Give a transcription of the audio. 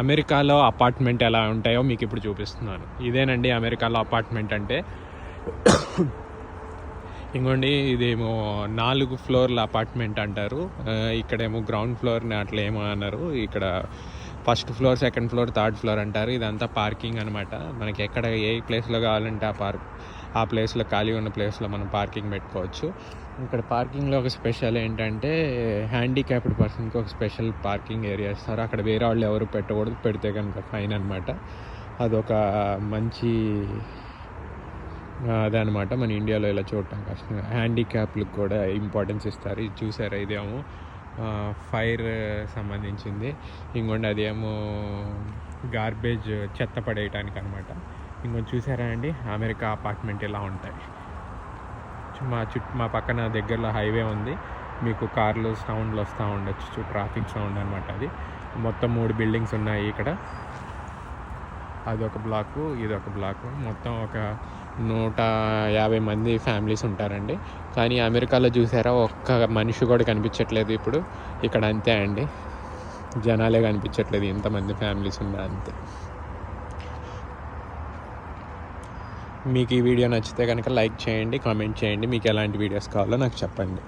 అమెరికాలో అపార్ట్మెంట్ ఎలా ఉంటాయో మీకు ఇప్పుడు చూపిస్తున్నాను. ఇదేనండి అమెరికాలో అపార్ట్మెంట్ అంటే. ఇంకోండి ఇదేమో నాలుగు ఫ్లోర్ల అపార్ట్మెంట్ అంటారు. ఇక్కడేమో గ్రౌండ్ ఫ్లోర్ని అట్లా ఏమో అన్నారు. ఇక్కడ first floor second floor third floor అంటారు. ఇదంతా పార్కింగ్ అనమాట మనకి ఎక్కడ ఏ ప్లేస్లో కావాలంటే ఆ పార్క్ ఆ ప్లేస్లో ఖాళీ ఉన్న ప్లేస్లో మనం పార్కింగ్ పెట్టుకోవచ్చు. ఇక్కడ పార్కింగ్లో ఒక స్పెషల్ ఏంటంటే హ్యాండిక్యాప్డ్ పర్సన్కి ఒక స్పెషల్ పార్కింగ్ ఏరియా ఇస్తారు. అక్కడ వేరే వాళ్ళు ఎవరు పెట్టకూడదు పెడితే కనుక ఫైన్ అనమాట అదొక మంచి అదనమాట అనమాట మన ఇండియాలో ఇలా చూడటం కష్టం. హ్యాండిక్యాప్లకు కూడా ఇంపార్టెన్స్ ఇస్తారు. ఇది చూసారా? ఇదేమో ఫైర్ సంబంధించింది. ఇంకోండి అదేమో గార్బేజ్ చెత్త పడేయటానికి అనమాట ఇంకొంచెం చూసారా అండి అమెరికా అపార్ట్మెంట్ ఇలా ఉంటాయి? మా చుట్టూ మా పక్కన దగ్గరలో హైవే ఉంది. మీకు కార్లు సౌండ్లు వస్తూ ఉండొచ్చు. ట్రాఫిక్ సౌండ్ అనమాట అది. మొత్తం మూడు బిల్డింగ్స్ ఉన్నాయి ఇక్కడ. అదొక బ్లాకు ఇదొక బ్లాకు. మొత్తం ఒక నూట యాభై మంది ఫ్యామిలీస్ ఉంటారండి. కానీ అమెరికాలో చూసారా ఒక్క మనిషి కూడా కనిపించట్లేదు ఇప్పుడు. ఇక్కడ అంతే అండి. జనాలే కనిపించట్లేదు. ఇంతమంది ఫ్యామిలీస్ ఉన్నా అంతే. మీకు ఈ వీడియో నచ్చితే కనుక లైక్ చేయండి కామెంట్ చేయండి. మీకు ఎలాంటి వీడియోస్ కావాలో నాకు చెప్పండి.